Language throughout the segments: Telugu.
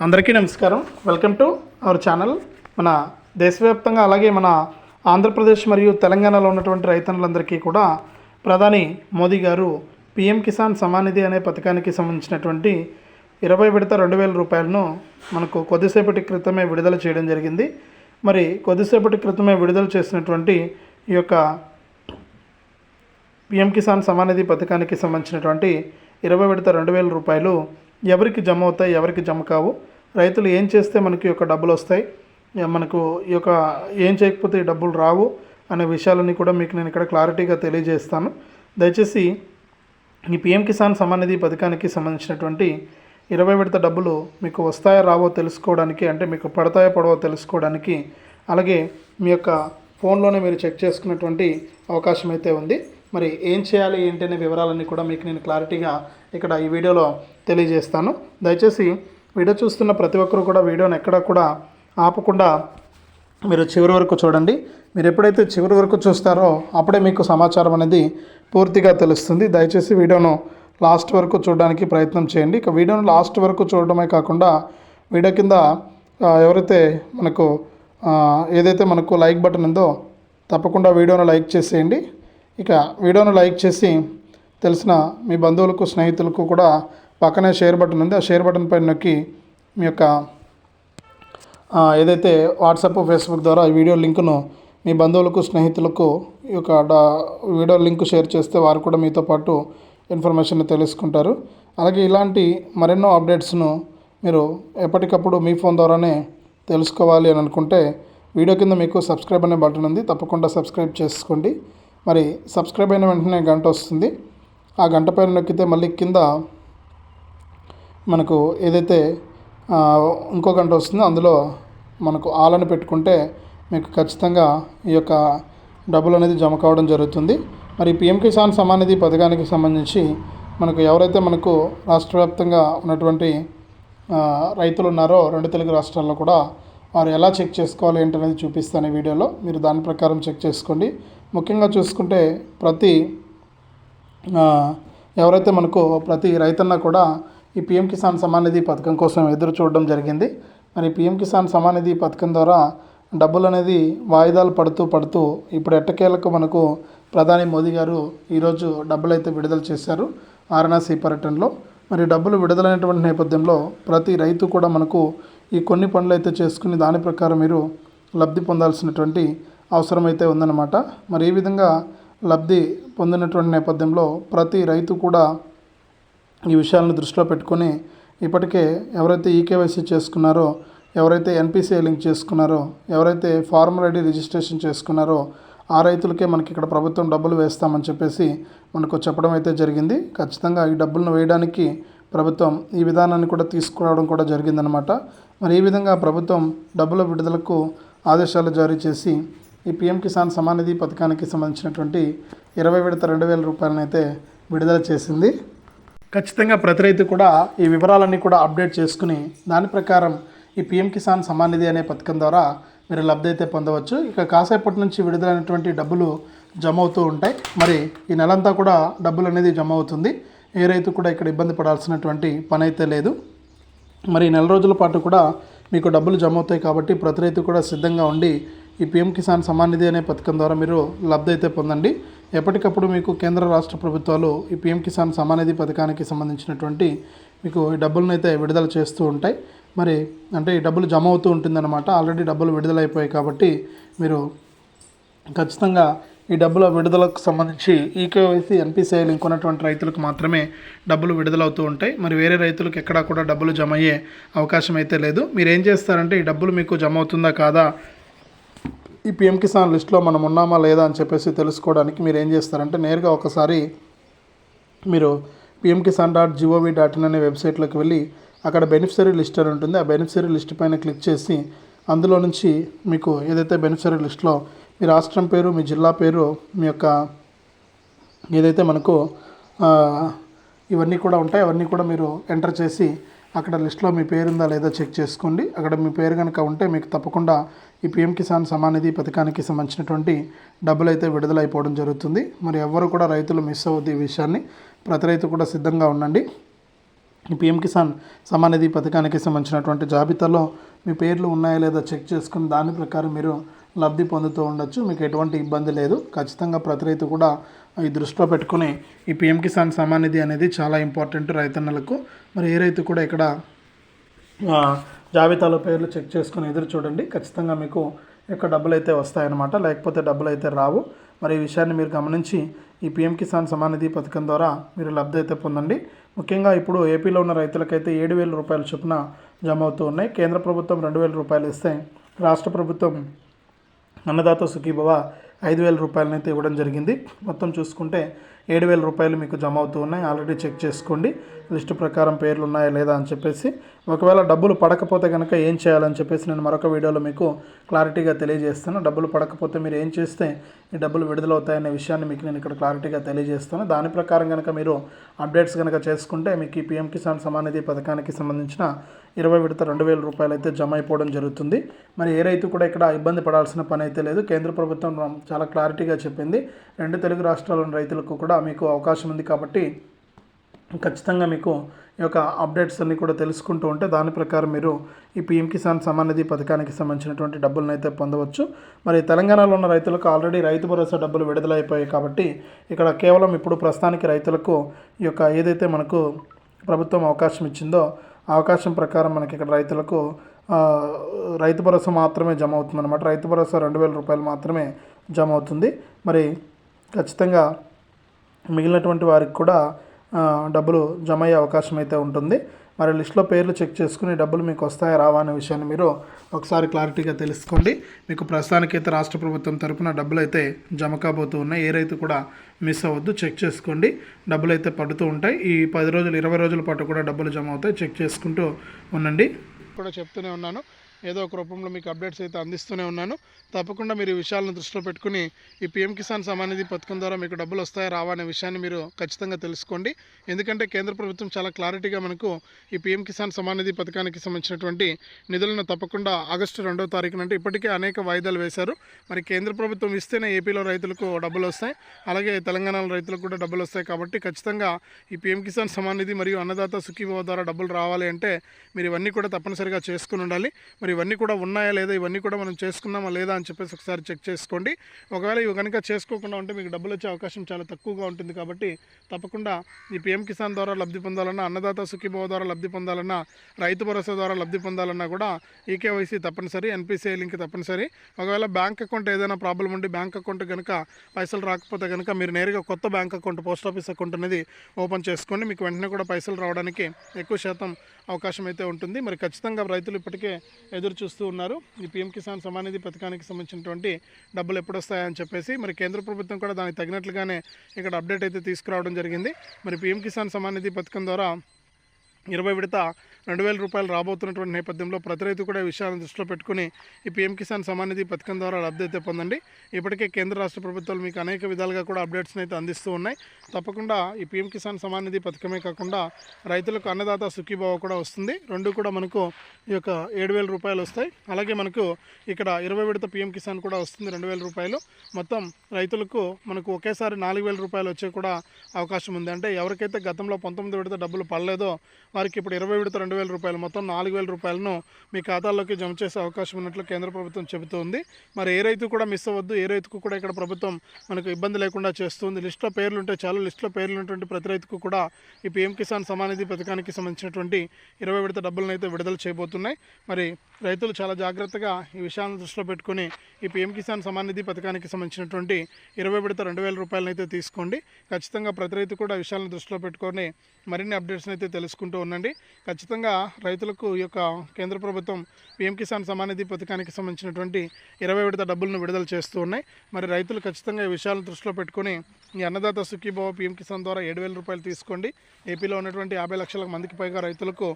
అందరికీ నమస్కారం. వెల్కమ్ టు అవర్ ఛానల్ మన దేశవ్యాప్తంగా అలాగే మన ఆంధ్రప్రదేశ్ మరియు తెలంగాణలో ఉన్నటువంటి రైతన్నులందరికీ కూడా ప్రధాని మోదీ గారు పిఎం కిసాన్ సమానిధి అనే పథకానికి సంబంధించినటువంటి ఇరవై విడత రెండు వేల రూపాయలను మనకు కొద్దిసేపటి క్రితమే విడుదల చేయడం జరిగింది. మరి కొద్దిసేపటి క్రితమే విడుదల చేసినటువంటి ఈ యొక్క పిఎం కిసాన్ సమానిధి పథకానికి సంబంధించినటువంటి ఇరవై విడత రెండు వేల రూపాయలు ఎవరికి జమ అవుతాయి ఎవరికి జమ కావు. రైతులు ఏం చేస్తే మనకి ఈ యొక్క డబ్బులు వస్తాయి? మనకు ఈ యొక్క ఏం చేయకపోతే ఈ డబ్బులు రావు అనే విషయాలన్నీ కూడా మీకు నేను ఇక్కడ క్లారిటీగా తెలియజేస్తాను. దయచేసి ఈ పిఎం కిసాన్ సమానిధి పథకానికి సంబంధించినటువంటి ఇరవై విడత డబ్బులు మీకు వస్తాయో రావో తెలుసుకోవడానికి అంటే మీకు పడతాయో పడవో తెలుసుకోవడానికి అలాగే మీ యొక్క ఫోన్లోనే మీరు చెక్ చేసుకున్నటువంటి అవకాశం అయితే ఉంది. మరి ఏం చేయాలి ఏంటి అనే వివరాలన్నీ కూడా మీకు నేను క్లారిటీగా ఇక్కడ ఈ వీడియోలో తెలియజేస్తాను. దయచేసి వీడియో చూస్తున్న ప్రతి ఒక్కరు కూడా వీడియోని ఎక్కడ కూడా ఆపకుండా మీరు చివరి వరకు చూడండి. మీరు ఎప్పుడైతే చివరి వరకు చూస్తారో అప్పుడే మీకు సమాచారం అనేది పూర్తిగా తెలుస్తుంది. దయచేసి వీడియోను లాస్ట్ వరకు చూడడానికి ప్రయత్నం చేయండి. ఇక వీడియోను లాస్ట్ వరకు చూడడమే కాకుండా వీడియో కింద ఎవరైతే మనకు ఏదైతే మనకు లైక్ బటన్ ఉందో తప్పకుండా వీడియోను లైక్ చేసేయండి. ఇక వీడియోను లైక్ చేసి తెలిసిన మీ బంధువులకు స్నేహితులకు కూడా పక్కనే షేర్ బటన్ ఉంది. ఆ షేర్ బటన్ పైన నొక్కి మీ యొక్క ఏదైతే వాట్సాప్ ఫేస్బుక్ ద్వారా ఈ వీడియో లింకును మీ బంధువులకు స్నేహితులకు ఈ యొక్క డా వీడియో లింక్ షేర్ చేస్తే వారు కూడా మీతో పాటు ఇన్ఫర్మేషన్ తెలుసుకుంటారు. అలాగే ఇలాంటి మరెన్నో అప్డేట్స్ను మీరు ఎప్పటికప్పుడు మీ ఫోన్ ద్వారానే తెలుసుకోవాలి అని అనుకుంటే వీడియో కింద మీకు సబ్స్క్రైబ్ అనే బటన్ ఉంది. తప్పకుండా సబ్స్క్రైబ్ చేసుకోండి. మరి సబ్స్క్రైబ్ అయిన వెంటనే గంట వస్తుంది. ఆ గంట పైన నొక్కితే మళ్ళీ కింద మనకు ఏదైతే ఇంకో గంట వస్తుందో అందులో మనకు ఆలని పెట్టుకుంటే మీకు ఖచ్చితంగా ఈ యొక్క డబ్బులు అనేది జమ కావడం జరుగుతుంది. మరి పిఎం కిసాన్ సమాన్ నిధి పథకానికి సంబంధించి మనకు ఎవరైతే మనకు రాష్ట్ర వ్యాప్తంగా ఉన్నటువంటి రైతులు ఉన్నారో రెండు తెలుగు రాష్ట్రాల్లో కూడా వారు ఎలా చెక్ చేసుకోవాలి ఏంటనేది చూపిస్తాను ఈ వీడియోలో. మీరు దాని ప్రకారం చెక్ చేసుకోండి. ముఖ్యంగా చూసుకుంటే ప్రతి ఎవరైతే మనకు ప్రతి రైతన్న కూడా ఈ పిఎం కిసాన్ సమాన్ నిధి పథకం కోసం ఎదురు చూడడం జరిగింది. మరి పిఎం కిసాన్ సమాన్ నిధి పథకం ద్వారా డబ్బులు అనేది వాయిదాలు పడుతూ పడుతూ ఇప్పుడు ఎట్టకేలకు మనకు ప్రధాని మోదీ గారు ఈరోజు డబ్బులు అయితే విడుదల చేశారు వారణాసి పర్యటనలో. మరి డబ్బులు విడుదలైనటువంటి నేపథ్యంలో ప్రతి రైతు కూడా మనకు ఈ కొన్ని పనులు అయితే చేసుకుని దాని ప్రకారం మీరు లబ్ధి పొందాల్సినటువంటి అవసరమైతే ఉందన్నమాట. మరి ఈ విధంగా లబ్ధి పొందినటువంటి నేపథ్యంలో ప్రతి రైతు కూడా ఈ విషయాలను దృష్టిలో పెట్టుకొని ఇప్పటికే ఎవరైతే ఈకేవైసీ చేసుకున్నారో ఎవరైతే ఎన్పిసిఐ లింక్ చేసుకున్నారో ఎవరైతే ఫార్మర్ ఐడి రిజిస్ట్రేషన్ చేసుకున్నారో ఆ రైతులకే మనకి ఇక్కడ ప్రభుత్వం డబ్బులు వేస్తామని చెప్పేసి మనకు చెప్పడం అయితే జరిగింది. ఖచ్చితంగా ఈ డబ్బులను వేయడానికి ప్రభుత్వం ఈ విధానాన్ని కూడా తీసుకురావడం కూడా జరిగిందనమాట మరి ఈ విధంగా ప్రభుత్వం డబ్బుల విడుదలకు ఆదేశాలు జారీ చేసి ఈ పిఎం కిసాన్ సమాన్ నిధి పథకానికి సంబంధించినటువంటి ఇరవై విడత రెండు వేల రూపాయలను అయితే విడుదల చేసింది. ఖచ్చితంగా ప్రతి రైతు కూడా ఈ వివరాలన్నీ కూడా అప్డేట్ చేసుకుని దాని ప్రకారం ఈ పిఎం కిసాన్ సమానిధి నిధి అనే పథకం ద్వారా మీరు లబ్ధి అయితే పొందవచ్చు. ఇక కాసేపటి నుంచి విడుదలైనటువంటి డబ్బులు జమ అవుతూ ఉంటాయి. మరి ఈ నెలంతా కూడా డబ్బులు అనేది జమ అవుతుంది ఏ రైతు కూడా ఇక్కడ ఇబ్బంది పడాల్సినటువంటి పని అయితే లేదు. మరి నెల రోజుల పాటు కూడా మీకు డబ్బులు జమ అవుతాయి కాబట్టి ప్రతి రైతు కూడా సిద్ధంగా ఉండి ఈ పిఎం కిసాన్ సమాన్ నిధి అనే పథకం ద్వారా మీరు లబ్ధి అయితే పొందండి. ఎప్పటికప్పుడు మీకు కేంద్ర రాష్ట్ర ప్రభుత్వాలు ఈ పిఎం కిసాన్ సమాన్ నిధి పథకానికి సంబంధించినటువంటి మీకు ఈ డబ్బులను అయితే విడుదల చేస్తూ ఉంటాయి. మరి అంటే ఈ డబ్బులు జమ అవుతూ ఉంటుందన్నమాట. ఆల్రెడీ డబ్బులు విడుదలైపోయాయి కాబట్టి మీరు ఖచ్చితంగా ఈ డబ్బుల విడుదలకు సంబంధించి ఈకేవైసీ ఎన్పిసిఐ లింక్ ఉన్నటువంటి రైతులకు మాత్రమే డబ్బులు విడుదలవుతూ ఉంటాయి. మరి వేరే రైతులకు ఎక్కడా కూడా డబ్బులు జమ అయ్యే అవకాశం అయితే లేదు. మీరు ఏం చేస్తారంటే ఈ డబ్బులు మీకు జమ అవుతుందా కాదా ఈ పిఎం కిసాన్ లిస్ట్లో మనం ఉన్నామా లేదా అని చెప్పేసి తెలుసుకోవడానికి మీరు ఏం చేస్తారంటే నేరుగా ఒకసారి మీరు PM Kisan dot G O V dot in అనే వెబ్సైట్లోకి వెళ్ళి అక్కడ బెనిఫిషరీ లిస్ట్ అని ఉంటుంది. ఆ బెనిఫిషరీ లిస్ట్ పైన క్లిక్ చేసి అందులో నుంచి మీకు ఏదైతే బెనిఫిషరీ లిస్ట్లో మీ రాష్ట్రం పేరు మీ జిల్లా పేరు మీ యొక్క ఏదైతే మనకు ఇవన్నీ కూడా ఉంటాయి. అవన్నీ కూడా మీరు ఎంటర్ చేసి అక్కడ లిస్ట్లో మీ పేరు ఉందా లేదా చెక్ చేసుకోండి. అక్కడ మీ పేరు కనుక ఉంటే మీకు తప్పకుండా ఈ పిఎం కిసాన్ సమానిధి పథకానికి సంబంధించినటువంటి డబ్బులు అయితే విడుదలైపోవడం జరుగుతుంది. మరి ఎవరు కూడా రైతులు మిస్ అవ్వద్దు ఈ విషయాన్ని. ప్రతి రైతు కూడా సిద్ధంగా ఉండండి. ఈ పిఎం కిసాన్ సమానిధి పథకానికి సంబంధించినటువంటి జాబితాలో మీ పేర్లు ఉన్నాయా లేదా చెక్ చేసుకుని దాని ప్రకారం మీరు లబ్ధి పొందుతూ ఉండొచ్చు. మీకు ఎటువంటి ఇబ్బంది లేదు. ఖచ్చితంగా ప్రతి రైతు కూడా ఈ దృష్టిలో పెట్టుకుని ఈ పిఎం కిసాన్ సమానిధి అనేది చాలా ఇంపార్టెంట్ రైతన్నలకు. మరి ఏ రైతు కూడా ఇక్కడ జాబితాలో పేర్లు చెక్ చేసుకుని ఎదురు చూడండి. ఖచ్చితంగా మీకు యొక్క డబ్బులు అయితే వస్తాయన్నమాట. లేకపోతే డబ్బులు అయితే రావు. మరి ఈ విషయాన్ని మీరు గమనించి ఈ పిఎం కిసాన్ సమాన్ నిధి పథకం ద్వారా మీరు లబ్ధి అయితే పొందండి. ముఖ్యంగా ఇప్పుడు ఏపీలో ఉన్న రైతులకైతే ఏడు వేల రూపాయల చొప్పున జమ అవుతూ ఉన్నాయి. కేంద్ర ప్రభుత్వం రెండు వేల రూపాయలు ఇస్తే రాష్ట్ర ప్రభుత్వం అన్నదాత సుఖీభవ ఐదు వేల రూపాయలనైతే ఇవ్వడం జరిగింది. మొత్తం చూసుకుంటే ఏడు వేల రూపాయలు మీకు జమ అవుతూ ఉన్నాయి. ఆల్రెడీ చెక్ చేసుకోండి. లిస్టు ప్రకారం పేర్లు ఉన్నాయా లేదా అని చెప్పేసి. ఒకవేళ డబ్బులు పడకపోతే కనుక ఏం చేయాలని చెప్పేసి నేను మరొక వీడియోలో మీకు క్లారిటీగా తెలియజేస్తాను. డబ్బులు పడకపోతే మీరు ఏం చేస్తే ఈ డబ్బులు విడుదలవుతాయనే విషయాన్ని మీకు నేను ఇక్కడ క్లారిటీగా తెలియజేస్తాను. దాని ప్రకారం కనుక మీరు అప్డేట్స్ కనుక చేసుకుంటే మీకు ఈ పిఎం కిసాన్ సమానిధి పథకానికి సంబంధించిన ఇరవై విడత రెండు వేల రూపాయలు అయితే జమ అయిపోవడం జరుగుతుంది. మరి ఏ రైతు కూడా ఇక్కడ ఇబ్బంది పడాల్సిన పని అయితే లేదు. కేంద్ర ప్రభుత్వం చాలా క్లారిటీగా చెప్పింది. రెండు తెలుగు రాష్ట్రాల్లోని రైతులకు కూడా మీకు అవకాశం ఉంది కాబట్టి ఖచ్చితంగా మీకు ఈ యొక్క అప్డేట్స్ అన్నీ కూడా తెలుసుకుంటూ ఉంటే దాని ప్రకారం మీరు ఈ పీఎం కిసాన్ సమ్మాన్ నిధి పథకానికి సంబంధించినటువంటి డబ్బులను అయితే పొందవచ్చు. మరి తెలంగాణలో ఉన్న రైతులకు ఆల్రెడీ రైతు భరోసా డబ్బులు విడుదలైపోయాయి కాబట్టి ఇక్కడ కేవలం ఇప్పుడు ప్రస్తుతానికి రైతులకు ఈ యొక్క ఏదైతే మనకు ప్రభుత్వం అవకాశం ఇచ్చిందో అవకాశం ప్రకారం మనకి ఇక్కడ రైతులకు రైతు భరోసా మాత్రమే జమ అవుతుంది అనమాట రైతు భరోసా రెండు వేల రూపాయలు మాత్రమే జమ అవుతుంది మరి ఖచ్చితంగా మిగిలినటువంటి వారికి కూడా డబ్బులు జమ అయ్యే అవకాశం అయితే ఉంటుంది. మరి లిస్ట్లో పేర్లు చెక్ చేసుకుని డబ్బులు మీకు వస్తాయా రావా అనే విషయాన్ని మీరు ఒకసారి క్లారిటీగా తెలుసుకోండి. మీకు ప్రస్తుతానికైతే రాష్ట్ర ప్రభుత్వం తరపున డబ్బులు అయితే జమ కాబోతూ ఉన్నాయి. ఏ రైతు కూడా మిస్ అవ్వద్దు చెక్ చేసుకోండి. డబ్బులు అయితే పడుతూ ఉంటాయి. ఈ పది రోజులు ఇరవై రోజుల పాటు కూడా డబ్బులు జమ అవుతాయి. చెక్ చేసుకుంటూ ఉండండి. కూడా చెప్తూనే ఉన్నాను. ఏదో ఒక రూపంలో మీకు అప్డేట్స్ అయితే అందిస్తూనే ఉన్నాను. తప్పకుండా మీరు ఈ విషయాలను దృష్టిలో పెట్టుకుని ఈ పిఎం కిసాన్ సమాన్ నిధి పథకం ద్వారా మీకు డబ్బులు వస్తాయా రావా అనే విషయాన్ని మీరు ఖచ్చితంగా తెలుసుకోండి. ఎందుకంటే కేంద్ర ప్రభుత్వం చాలా క్లారిటీగా మనకు ఈ పిఎం కిసాన్ సమాన్ నిధి పథకానికి సంబంధించినటువంటి నిధులను తప్పకుండా ఆగస్టు రెండో తారీఖున అంటే ఇప్పటికే అనేక వాయిదాలు వేశారు. మరి కేంద్ర ప్రభుత్వం ఇస్తేనే ఏపీలో రైతులకు డబ్బులు వస్తాయి. అలాగే తెలంగాణలో రైతులకు కూడా డబ్బులు వస్తాయి కాబట్టి ఖచ్చితంగా ఈ పిఎం కిసాన్ సమాన్ నిధి మరియు అన్నదాత సుఖీభవ ద్వారా డబ్బులు రావాలి అంటే మీరు ఇవన్నీ కూడా తప్పనిసరిగా చేసుకుని ఉండాలి. మరి ఇవన్నీ కూడా ఉన్నాయా లేదా ఇవన్నీ కూడా మనం చేసుకున్నామా లేదా అని చెప్పేసి ఒకసారి చెక్ చేసుకోండి. ఒకవేళ ఇవి కనుక చేసుకోకుండా ఉంటే మీకు డబ్బులు వచ్చే అవకాశం చాలా తక్కువగా ఉంటుంది కాబట్టి తప్పకుండా ఈ పిఎం కిసాన్ ద్వారా లబ్ధి పొందాలన్నా అన్నదాత సుఖీభావ ద్వారా లబ్ధి పొందాలన్నా రైతు భరోసా ద్వారా లబ్ధి పొందాలన్నా కూడా ఈకేవైసీ తప్పనిసరి ఎన్పిసిఐ లింక్ తప్పనిసరి. ఒకవేళ బ్యాంక్ అకౌంట్ ఏదైనా ప్రాబ్లం ఉండి బ్యాంక్ అకౌంట్ కనుక పైసలు రాకపోతే కనుక మీరు నేరుగా కొత్త bank account post office account అనేది ఓపెన్ చేసుకోండి. మీకు వెంటనే కూడా పైసలు రావడానికి ఎక్కువ శాతం అవకాశం అయితే ఉంటుంది. మరి ఖచ్చితంగా రైతులు ఇప్పటికే ఎదురు చూస్తూ ఉన్నారు. ఈ పీఎం కిసాన్ సమానిధి పథకానికి సంబంధించినటువంటి డబ్బులు ఎప్పుడు వస్తాయని చెప్పేసి మరి కేంద్ర ప్రభుత్వం కూడా దానికి తగినట్లుగానే ఇక్కడ అప్డేట్ అయితే తీసుకురావడం జరిగింది. మరి పీఎం కిసాన్ సమానిధి పథకం ద్వారా ఇరవై విడత రెండు వేల రూపాయలు రాబోతున్నటువంటి నేపథ్యంలో ప్రతి రైతు కూడా ఈ విషయాలను దృష్టిలో పెట్టుకుని ఈ పీఎం కిసాన్ సమాన్ నిధి పథకం ద్వారా లబ్ధి అయితే పొందండి. ఇప్పటికే కేంద్ర రాష్ట్ర ప్రభుత్వాలు మీకు అనేక విధాలుగా కూడా అప్డేట్స్ని అయితే అందిస్తూ ఉన్నాయి. తప్పకుండా ఈ పీఎం కిసాన్ సమాన్ నిధి పథకమే కాకుండా రైతులకు అన్నదాత సుఖీభావ కూడా వస్తుంది. రెండు కూడా మనకు ఈ యొక్క ఏడు వేల రూపాయలు వస్తాయి. అలాగే మనకు ఇక్కడ ఇరవై విడత పీఎం కిసాన్ కూడా వస్తుంది రెండు వేల రూపాయలు. మొత్తం రైతులకు మనకు ఒకేసారి నాలుగు వేల రూపాయలు వచ్చే కూడా అవకాశం ఉంది. అంటే ఎవరికైతే గతంలో పంతొమ్మిది విడత డబ్బులు పడలేదో వారికి ఇప్పుడు ఇరవై విడత రెండు వేల రూపాయలు మొత్తం నాలుగు వేల రూపాయలను మీ ఖాతాల్లోకి జమ చేసే అవకాశం ఉన్నట్లు కేంద్ర ప్రభుత్వం చెబుతోంది. మరి ఏ రైతు కూడా మిస్ అవ్వద్దు. ఏ రైతుకు కూడా ఇక్కడ ప్రభుత్వం మనకు ఇబ్బంది లేకుండా చేస్తుంది. లిస్టులో పేర్లు ఉంటే చాలు. లిస్టులో పేర్లు ఉన్నటువంటి ప్రతి రైతుకు కూడా ఈ పీఎం కిసాన్ సమానిధి పథకానికి సంబంధించినటువంటి ఇరవై విడత డబ్బులను అయితే విడుదల చేయబోతున్నాయి. మరి రైతులు చాలా జాగ్రత్తగా ఈ విషయాలను దృష్టిలో పెట్టుకుని ఈ పీఎం కిసాన్ సమాన్ నిధి పథకానికి సంబంధించినటువంటి ఇరవై విడత రెండు వేల రూపాయలను అయితే తీసుకోండి. ఖచ్చితంగా ప్రతి రైతు కూడా విషయాలను దృష్టిలో పెట్టుకొని మరిన్ని అప్డేట్స్ని అయితే తెలుసుకుంటూ ఉండండి. ఖచ్చితంగా రైతులకు ఈ యొక్క కేంద్ర ప్రభుత్వం పీఎం కిసాన్ సమాన్ నిధి పథకానికి సంబంధించినటువంటి ఇరవై విడత డబ్బులను విడుదల చేస్తూ ఉన్నాయి. మరి రైతులు ఖచ్చితంగా ఈ విషయాలను దృష్టిలో పెట్టుకుని ఈ అన్నదాత సుఖీభావ పీఎం కిసాన్ ద్వారా ఏడు వేల రూపాయలు తీసుకోండి. ఏపీలో ఉన్నటువంటి యాభై లక్షల మందికి పైగా రైతులకు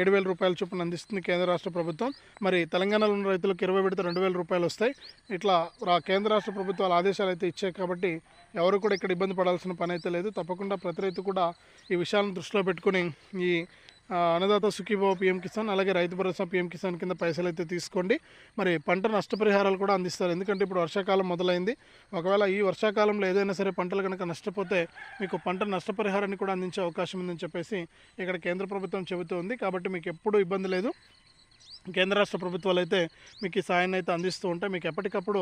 ఏడు వేల రూపాయల చొప్పున అందిస్తుంది కేంద్ర రాష్ట్ర ప్రభుత్వం. మరి తెలంగాణలో ఉన్న రైతులకు ఇరవై విడత రెండు వేల రూపాయలు వస్తాయి. ఇట్లా రా- కేంద్ర రాష్ట్ర ప్రభుత్వాలు ఆదేశాలు అయితే ఇచ్చాయి కాబట్టి ఎవరు కూడా ఇక్కడ ఇబ్బంది పడాల్సిన పని అయితే లేదు. తప్పకుండా ప్రతి రైతు కూడా ఈ విషయాలను దృష్టిలో పెట్టుకుని ఈ అన్నదాత సుఖీభావ పిఎం కిసాన్ అలాగే రైతు భరోసా పిఎం కిసాన్ కింద పైసలు అయితే తీసుకోండి. మరి పంట నష్టపరిహారాలు కూడా అందిస్తారు. ఎందుకంటే ఇప్పుడు వర్షాకాలం మొదలైంది. ఒకవేళ ఈ వర్షాకాలంలో ఏదైనా సరే పంటలు కనుక నష్టపోతే మీకు పంట నష్టపరిహారాన్ని కూడా అందించే అవకాశం ఉందని చెప్పేసి ఇక్కడ కేంద్ర ప్రభుత్వం చెబుతోంది. కాబట్టి మీకు ఎప్పుడూ ఇబ్బంది లేదు. కేంద్ర రాష్ట్ర ప్రభుత్వాలు అయితే మీకు ఈ సాయాన్ని అయితే అందిస్తూ ఉంటాయి మీకు ఎప్పటికప్పుడు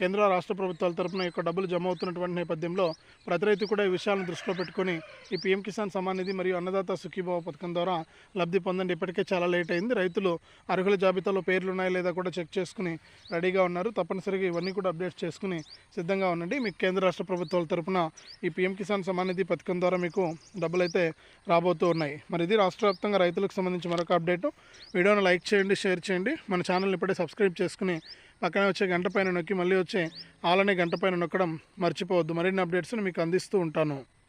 కేంద్ర రాష్ట్ర ప్రభుత్వాల తరపున యొక్క డబ్బులు జమ అవుతున్నటువంటి నేపథ్యంలో ప్రతి రైతు కూడా ఈ విషయాలను దృష్టిలో పెట్టుకుని ఈ పీఎం కిసాన్ సమాన్ నిధి మరియు అన్నదాత సుఖీభావ పథకం ద్వారా లబ్ధి పొందండి. ఇప్పటికే చాలా లేట్ అయింది. రైతులు అర్హుల జాబితాలో పేర్లు ఉన్నాయా లేదా కూడా చెక్ చేసుకుని రెడీగా ఉన్నారు. తప్పనిసరిగా ఇవన్నీ కూడా అప్డేట్ చేసుకుని సిద్ధంగా ఉండండి. మీకు కేంద్ర రాష్ట్ర ప్రభుత్వాల తరపున ఈ పీఎం కిసాన్ సమాన్ నిధి పథకం ద్వారా మీకు డబ్బులు అయితే రాబోతూ ఉన్నాయి. మరి ఇది రాష్ట్ర వ్యాప్తంగా రైతులకు సంబంధించి మరొక అప్డేట్. వీడియోను లైక్ చేయండి. చేయండి షేర్ చేయండి. మన ఛానల్ని ఇప్పుడే సబ్స్క్రైబ్ చేసుకుని పక్కనే వచ్చే గంట పైన నొక్కి మళ్ళీ వచ్చే ఆలనే గంట పైన నొక్కడం మర్చిపోవద్దు. మరిన్ని అప్డేట్స్ని మీకు అందిస్తూ ఉంటాను.